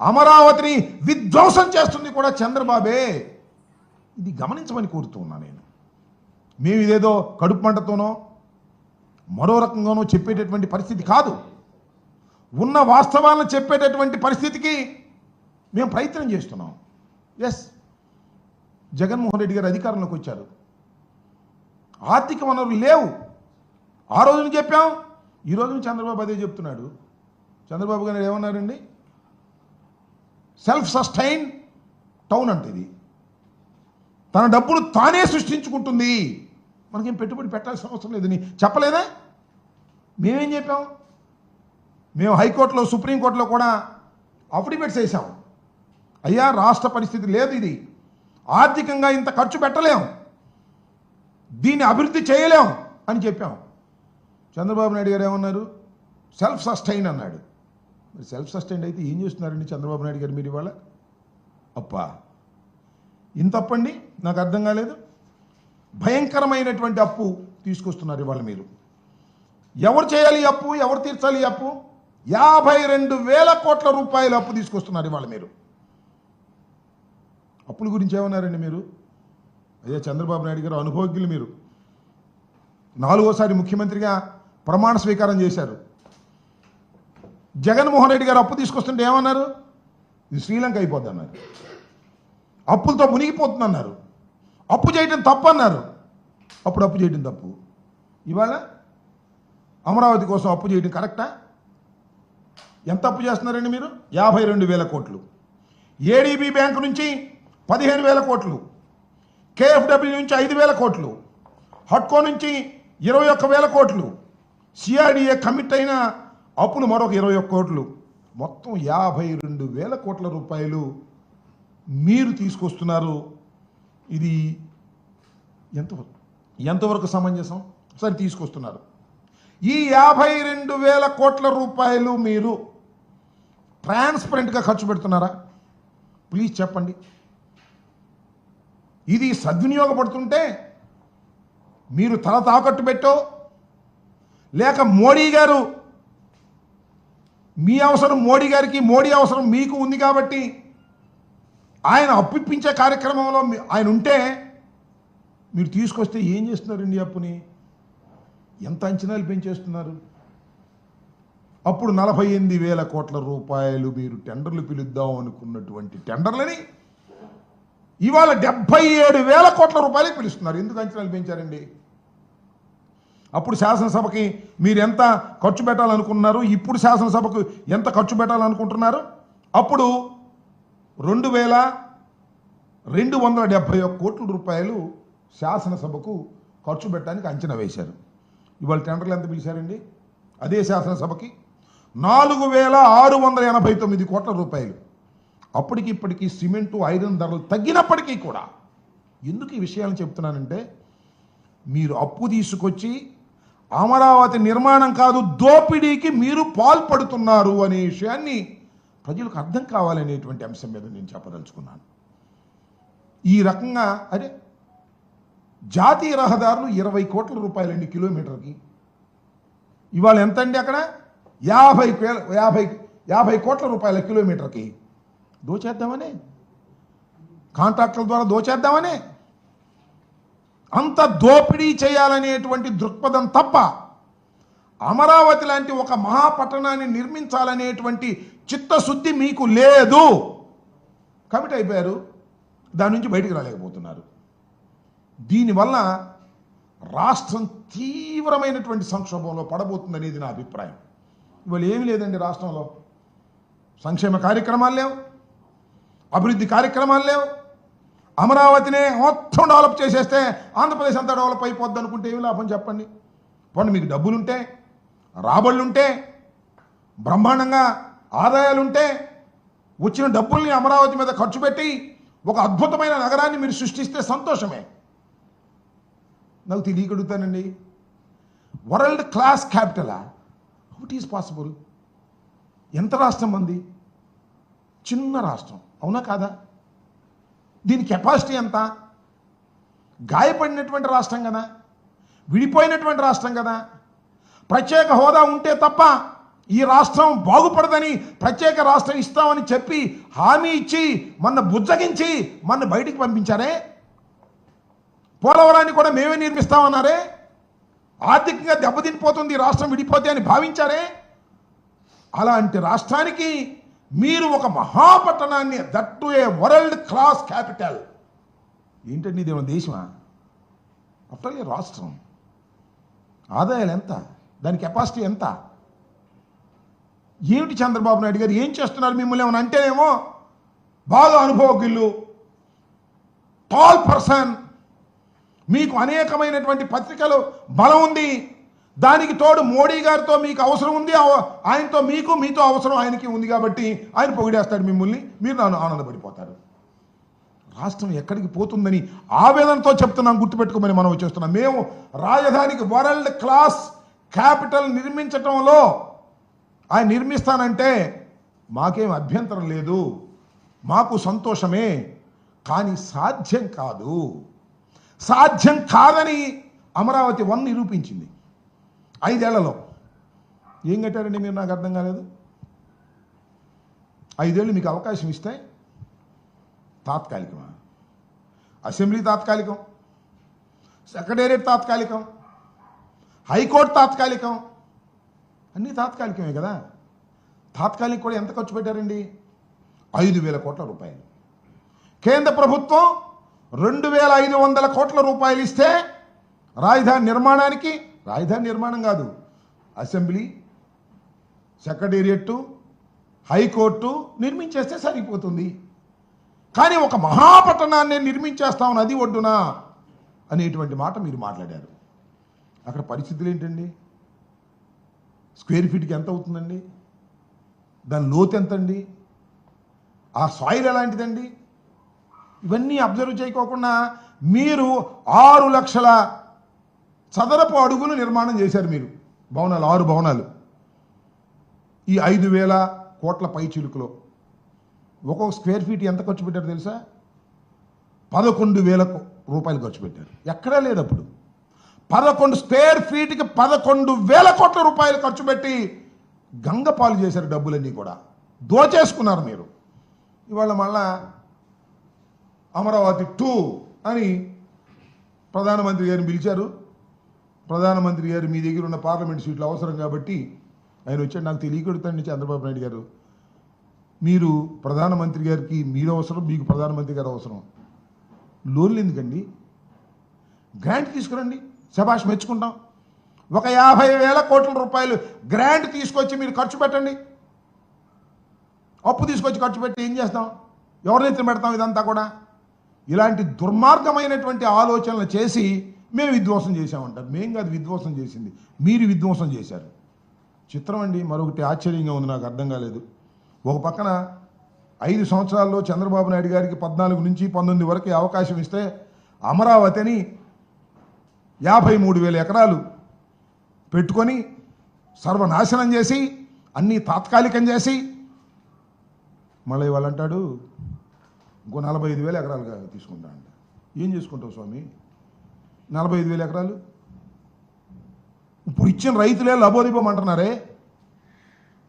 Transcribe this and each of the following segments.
అమరావతిని విధ్వంసం చేస్తుంది కూడా చంద్రబాబే. ఇది గమనించమని కోరుతూ ఉన్నా నేను. మేము ఇదేదో కడుపు మంటతోనో మరో రకంగానో చెప్పేటటువంటి పరిస్థితి కాదు. ఉన్న వాస్తవాలను చెప్పేటటువంటి పరిస్థితికి మేము ప్రయత్నం చేస్తున్నాం. ఎస్ జగన్మోహన్ రెడ్డి గారు అధికారంలోకి వచ్చారు. ఆర్థిక వనరులు లేవు. ఆ రోజున చెప్పాం ఈ రోజున చంద్రబాబు అదే చెప్తున్నాడు. చంద్రబాబు గారు ఏమన్నారండి? సెల్ఫ్ సస్టైన్ టౌన్ అంటే ఇది. తన డబ్బులు తానే సృష్టించుకుంటుంది. మనకేం పెట్టుబడి పెట్టాల్సిన అవసరం లేదని చెప్పలేదా? మేమేం చెప్పాం? మేము హైకోర్టులో సుప్రీంకోర్టులో కూడా అఫిడవిట్స్ వేసాం. అయ్యా రాష్ట్ర పరిస్థితి లేదు ఇది. ఆర్థికంగా ఇంత ఖర్చు పెట్టలేం. దీన్ని అభివృద్ధి చేయలేం అని చెప్పాం. చంద్రబాబు నాయుడు గారు ఏమన్నారు? సెల్ఫ్ సస్టైన్ అన్నాడు. మరి సెల్ఫ్ సస్టైన్ అయితే ఏం చేస్తున్నారండి చంద్రబాబు నాయుడు గారు మీరు ఇవాళ? అప్పా ఇంత అప్పండి? నాకు అర్థం కాలేదు. భయంకరమైనటువంటి అప్పు తీసుకొస్తున్నారు ఇవాళ మీరు. ఎవరు చేయాలి అప్పు? ఎవరు తీర్చాలి అప్పు? యాభై రెండు వేల కోట్ల రూపాయల అప్పు తీసుకొస్తున్నారు ఇవాళ మీరు. అప్పుల గురించి ఏమన్నారండి మీరు? అయ్యా చంద్రబాబు నాయుడు గారు అనుభవజ్ఞులు మీరు. నాలుగోసారి ముఖ్యమంత్రిగా ప్రమాణ స్వీకారం చేశారు. జగన్మోహన్ రెడ్డి గారు అప్పు తీసుకొస్తుంటే ఏమన్నారు? ఇది శ్రీలంక అయిపోద్ది అన్నారు అప్పులతో మునిగిపోతుందన్నారు. అప్పు చేయటం తప్పు అన్నారు అప్పుడు అప్పు చేయటం తప్పు. ఇవాళ అమరావతి కోసం అప్పు చేయడం కరెక్టా? ఎంత అప్పు చేస్తున్నారండి మీరు? యాభై రెండు వేల కోట్లు. ఏడీబీ బ్యాంకు నుంచి పదిహేను వేల కోట్లు. కేఎఫ్డబ్ల్యూ నుంచి ఐదు వేల కోట్లు. హట్కో నుంచి ఇరవై ఒక్క వేల కోట్లు. సిఆర్డిఏ కమిట్ అయిన అప్పులు మరొక ఇరవై ఒక్క కోట్లు. మొత్తం యాభై రెండు వేల కోట్ల రూపాయలు మీరు తీసుకొస్తున్నారు. ఇది ఎంత ఎంతవరకు సమంజసం? సరే తీసుకొస్తున్నారు. ఈ యాభై రెండు వేల కోట్ల రూపాయలు మీరు ట్రాన్స్పరెంట్గా ఖర్చు పెడుతున్నారా? ప్లీజ్ చెప్పండి. ఇది సద్వినియోగపడుతుంటే మీరు తల తాకట్టు పెట్టో లేక మోడీ గారు మీ అవసరం మోడీ గారికి మోడీ అవసరం మీకు ఉంది కాబట్టి ఆయన అప్పిప్పించే కార్యక్రమంలో మీ- ఆయన ఉంటే మీరు తీసుకొస్తే ఏం చేస్తున్నారండి అప్పుని? ఎంత అంచనాలు పెంచేస్తున్నారు? అప్పుడు నలభై ఎనిమిది వేల కోట్ల రూపాయలు మీరు టెండర్లు పిలుద్దాం అనుకున్నటువంటి టెండర్లని ఇవాళ డెబ్బై ఏడు వేల కోట్ల రూపాయలకి పిలుస్తున్నారు. ఎందుకు అంచనాలు పెంచారండి? అప్పుడు శాసనసభకి మీరు ఎంత ఖర్చు పెట్టాలనుకున్నారు ఇప్పుడు శాసనసభకు ఎంత ఖర్చు పెట్టాలనుకుంటున్నారు? అప్పుడు రెండు వేల రెండు వందల డెబ్భై ఒక్క కోట్ల రూపాయలు శాసనసభకు ఖర్చు పెట్టడానికి అంచనా వేశారు. ఇవాళ టెండర్లు ఎంత పిలిచారండి? అదే శాసనసభకి నాలుగు వేల ఆరు వందల ఎనభై తొమ్మిది కోట్ల రూపాయలు. అప్పటికి ఇప్పటికీ సిమెంటు ఐరన్ ధరలు తగ్గినప్పటికీ కూడా ఎందుకు ఈ విషయాలను చెప్తున్నానంటే మీరు అప్పు తీసుకొచ్చి అమరావతి నిర్మాణం కాదు దోపిడీకి మీరు పాల్పడుతున్నారు అనే విషయాన్ని ప్రజలకు అర్థం కావాలనేటువంటి అంశం మీద నేను చెప్పదలుచుకున్నాను. ఈ రకంగా అరే జాతీయ రహదారులు ఇరవై కోట్ల రూపాయలండి కిలోమీటర్కి. ఇవాళ ఎంత అండి అక్కడ? యాభై యాభై యాభై కోట్ల రూపాయల కిలోమీటర్కి. దోచేద్దామనే? కాంట్రాక్టుల ద్వారా దోచేద్దామనే? అంత దోపిడీ చేయాలనేటువంటి దృక్పథం తప్ప అమరావతి లాంటి ఒక మహాపట్టణాన్ని నిర్మించాలనేటువంటి చిత్తశుద్ధి మీకు లేదు. కమిట్ అయిపోయారు. దాని నుంచి బయటికి రాలేకపోతున్నారు. దీనివల్ల రాష్ట్రం తీవ్రమైనటువంటి సంక్షోభంలో పడబోతుందనేది నా అభిప్రాయం. ఇవాళ ఏమీ లేదండి రాష్ట్రంలో. సంక్షేమ కార్యక్రమాలు లేవు. అభివృద్ధి కార్యక్రమాలు లేవు. అమరావతినే మొత్తం డెవలప్ చేసేస్తే ఆంధ్రప్రదేశ్ అంతా డెవలప్ అయిపోద్ది అనుకుంటే ఏమి లాభం చెప్పండి? పోండి మీకు డబ్బులుంటే రాబళ్ళుంటే బ్రహ్మాండంగా ఆదాయాలుంటే వచ్చిన డబ్బుల్ని అమరావతి మీద ఖర్చు పెట్టి ఒక అద్భుతమైన నగరాన్ని మీరు సృష్టిస్తే సంతోషమే. నాకు తెలియగడుగుతానండి వరల్డ్ క్లాస్ క్యాపిటలా? హౌట్ ఈజ్ పాసిబుల్ ఎంత రాష్ట్రం అంది? చిన్న రాష్ట్రం అవునా కాదా? దీని కెపాసిటీ ఎంత? గాయపడినటువంటి రాష్ట్రం కదా విడిపోయినటువంటి రాష్ట్రం కదా. ప్రత్యేక హోదా ఉంటే తప్ప ఈ రాష్ట్రం బాగుపడదని ప్రత్యేక రాష్ట్రం ఇస్తామని చెప్పి హామీ ఇచ్చి మన బుజ్జగించి మన బయటికి పంపించారే? పోలవరాన్ని కూడా మేమే నిర్మిస్తామన్నారే? ఆర్థికంగా దెబ్బతినిపోతుంది ఈ రాష్ట్రం విడిపోతే అని భావించారే? అలాంటి రాష్ట్రానికి మీరు ఒక మహాపట్టణాన్ని that a world class capital ఏంటండి ఇది ఏమైనా దేశమా? ఏ రాష్ట్రం. ఆదాయాలు ఎంత? దాని కెపాసిటీ ఎంత? ఏమిటి చంద్రబాబు నాయుడు గారు? ఏం చేస్తున్నారు మిమ్మల్ని ఏమైనా అంటేనేమో? బాగా అనుభవజ్ఞులు టాల్ పర్సన్ మీకు అనేకమైనటువంటి పత్రికలు బలం ఉంది. దానికి తోడు మోడీ గారితో మీకు అవసరం ఉంది ఆయనతో మీకు మీతో అవసరం ఆయనకి ఉంది కాబట్టి ఆయన పొగిడేస్తాడు మిమ్మల్ని మీరు నన్ను ఆనందపడిపోతారు. రాష్ట్రం ఎక్కడికి పోతుందని ఆవేదనతో చెప్తున్నాం గుర్తుపెట్టుకోమని మనం చేస్తున్నాం. మేము రాజధానికి వరల్డ్ క్లాస్ క్యాపిటల్ నిర్మించటంలో ఆయన నిర్మిస్తానంటే మాకేం అభ్యంతరం లేదు మాకు సంతోషమే కానీ సాధ్యం కాదు. సాధ్యం కాదని అమరావతి వన్ నిరూపించింది. ఐదేళ్ళలో. ఏం కట్టారండి మీరు? నాకు అర్థం కాలేదు. ఐదేళ్ళు మీకు అవకాశం ఇస్తే తాత్కాలికమా? అసెంబ్లీ తాత్కాలికం సెక్రటేరియట్ తాత్కాలికం హైకోర్టు తాత్కాలికం అన్నీ తాత్కాలికమే కదా? తాత్కాలిక కూడా ఎంత ఖర్చు పెట్టారండి? ఐదు వేల కోట్ల రూపాయలు. కేంద్ర ప్రభుత్వం రెండు వేల ఐదు వందల కోట్ల రూపాయలు ఇస్తే రాజధాని నిర్మాణానికి రాజధాని నిర్మాణం కాదు. అసెంబ్లీ సెక్రటేరియట్టు హైకోర్టు నిర్మించేస్తే సరిపోతుంది. కానీ ఒక మహాపట్టణాన్ని నిర్మించేస్తాం నది ఒడ్డున అనేటువంటి మాట మీరు మాట్లాడారు. అక్కడ పరిస్థితులు ఏంటండి? స్క్వేర్ ఫీట్కి ఎంత అవుతుందండి? దాని లోతు ఎంతండి? ఆ సాయిల్ ఎలాంటిదండి? ఇవన్నీ అబ్జర్వ్ చేయకోకుండా మీరు ఆరు లక్షల చదరపు అడుగులు నిర్మాణం చేశారు మీరు. భవనాలు ఆరు భవనాలు. ఈ ఐదు వేల కోట్ల పై చిలుకలో. ఒక్కొక్క స్క్వేర్ ఫీట్ ఎంత ఖర్చు పెట్టారు తెలుసా? పదకొండు వేల రూపాయలు ఖర్చు పెట్టారు. ఎక్కడా లేదు అప్పుడు. పదకొండు స్క్వేర్ ఫీట్కి పదకొండు వేల కోట్ల రూపాయలు ఖర్చు పెట్టి గంగ పాలు చేశారు డబ్బులన్నీ కూడా. దోచేసుకున్నారు మీరు. ఇవాళ మళ్ళా అమరావతి టూ అని ప్రధానమంత్రి గారిని పిలిచారు. ప్రధానమంత్రి గారు మీ దగ్గర ఉన్న పార్లమెంట్ సీట్లు అవసరం కాబట్టి ఆయన వచ్చాడు. నాకు తెలియకూడదండి చంద్రబాబు నాయుడు గారు. మీరు ప్రధానమంత్రి గారికి మీరు అవసరం మీకు ప్రధానమంత్రి గారు అవసరం. లోన్లు ఎందుకండి? గ్రాంట్ తీసుకురండి. శభాష్ మెచ్చుకుంటాం. ఒక యాభై వేల కోట్ల రూపాయలు గ్రాంట్ తీసుకొచ్చి మీరు ఖర్చు పెట్టండి. అప్పు తీసుకొచ్చి ఖర్చు పెట్టి ఏం చేస్తాం? ఎవరినైతే పెడతాం ఇదంతా కూడా? ఇలాంటి దుర్మార్గమైనటువంటి ఆలోచనలు చేసి మేము విధ్వంసం చేశామంటారు. మేము కాదు విధ్వంసం చేసింది. మీరు విధ్వంసం చేశారు. చిత్రం అండి మరొకటి ఆశ్చర్యంగా ఉంది నాకు అర్థం కాలేదు. ఒక పక్కన ఐదు సంవత్సరాల్లో చంద్రబాబు నాయుడు గారికి పద్నాలుగు నుంచి పంతొమ్మిది వరకు అవకాశం ఇస్తే అమరావతిని యాభై మూడు వేల ఎకరాలు పెట్టుకొని సర్వనాశనం చేసి అన్నీ తాత్కాలికం చేసి మళ్ళీ వాళ్ళు అంటాడు ఇంకో నలభై ఐదు వేల ఎకరాలుగా తీసుకుంటా అంట ఏం చేసుకుంటావు స్వామి? నలభై ఐదు వేల ఎకరాలు. ఇప్పుడు ఇచ్చిన రైతులే లబోదిబమంటున్నారే.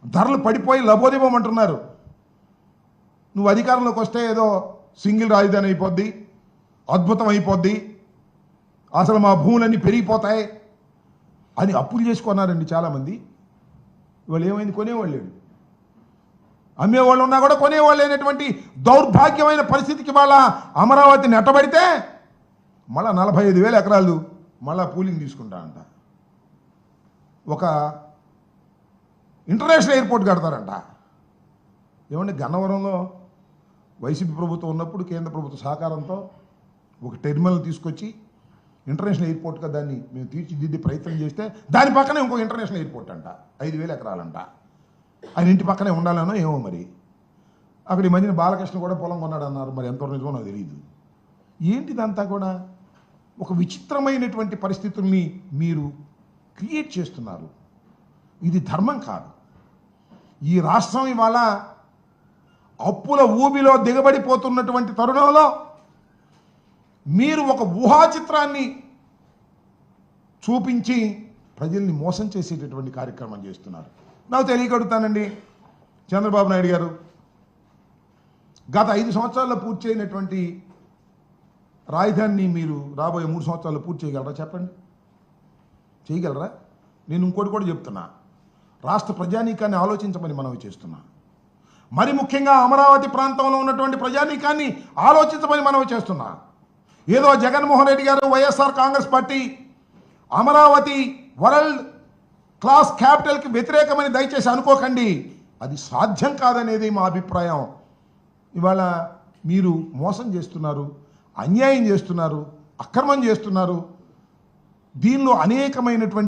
ధరలు పడిపోయి లబోదిబమంటున్నారు. నువ్వు అధికారంలోకి వస్తే ఏదో సింగిల్ రాజధాని అయిపోద్ది అద్భుతం అయిపోద్ది అసలు మా భూములన్నీ పెరిగిపోతాయి అని అప్పులు చేసుకున్నారండి చాలామంది. ఇవాళ ఏమైంది? కొనేవాళ్ళు లేడు అమ్మేవాళ్ళు ఉన్నా కూడా కొనేవాళ్ళు లేనటువంటి దౌర్భాగ్యమైన పరిస్థితికి వాళ్ళ అమరావతి నెట్టబడితే మళ్ళా నలభై ఐదు వేల ఎకరాలు మళ్ళా పూలింగ్ తీసుకుంటా అంట. ఒక ఇంటర్నేషనల్ ఎయిర్పోర్ట్ కడతారంట. ఏమంటే గన్నవరంలో వైసీపీ ప్రభుత్వం ఉన్నప్పుడు కేంద్ర ప్రభుత్వ సహకారంతో ఒక టెర్మినల్ తీసుకొచ్చి ఇంటర్నేషనల్ ఎయిర్పోర్ట్గా దాన్ని మేము తీర్చిదిద్ది ప్రయత్నం చేస్తే దాని పక్కనే ఇంకో ఇంటర్నేషనల్ ఎయిర్పోర్ట్ అంట. ఐదు వేల ఎకరాలంట. ఆయన ఇంటి పక్కనే ఉండాలనో ఏమో మరి. అక్కడ ఈ మధ్యన బాలకృష్ణ కూడా పొలం కొన్నాడు అన్నారు మరి ఎంతవరకు నిజమో నాకు తెలియదు ఏంటిదంతా కూడా? ఒక విచిత్రమైనటువంటి పరిస్థితుల్ని మీరు క్రియేట్ చేస్తున్నారు. ఇది ధర్మం కాదు. ఈ రాష్ట్రం ఇవాళ అప్పుల ఊబిలో దిగబడిపోతున్నటువంటి తరుణంలో మీరు ఒక ఊహా చిత్రాన్ని చూపించి ప్రజల్ని మోసం చేసేటటువంటి కార్యక్రమం చేస్తున్నారు. నాకు తెలియకడుగుతానండి చంద్రబాబు నాయుడు గారు. గత ఐదు సంవత్సరాల్లో పూర్తి చేయనటువంటి రాజధానిని మీరు రాబోయే మూడు సంవత్సరాలు పూర్తి చేయగలరా చెప్పండి? చేయగలరా? నేను ఇంకోటి కూడా చెప్తున్నా. రాష్ట్ర ప్రజానీకాన్ని ఆలోచించమని మనవి చేస్తున్నా. మరి ముఖ్యంగా అమరావతి ప్రాంతంలో ఉన్నటువంటి ప్రజానీకాన్ని ఆలోచించమని మనవి చేస్తున్నా. ఏదో జగన్మోహన్ రెడ్డి గారు YSR Congress party Amaravati world class క్యాపిటల్కి వ్యతిరేకమని దయచేసి అనుకోకండి. అది సాధ్యం కాదనేది మా అభిప్రాయం. ఇవాళ మీరు మోసం చేస్తున్నారు. అన్యాయం చేస్తున్నారు అక్రమం చేస్తున్నారు. దీనిలో అనేకమైనటువంటి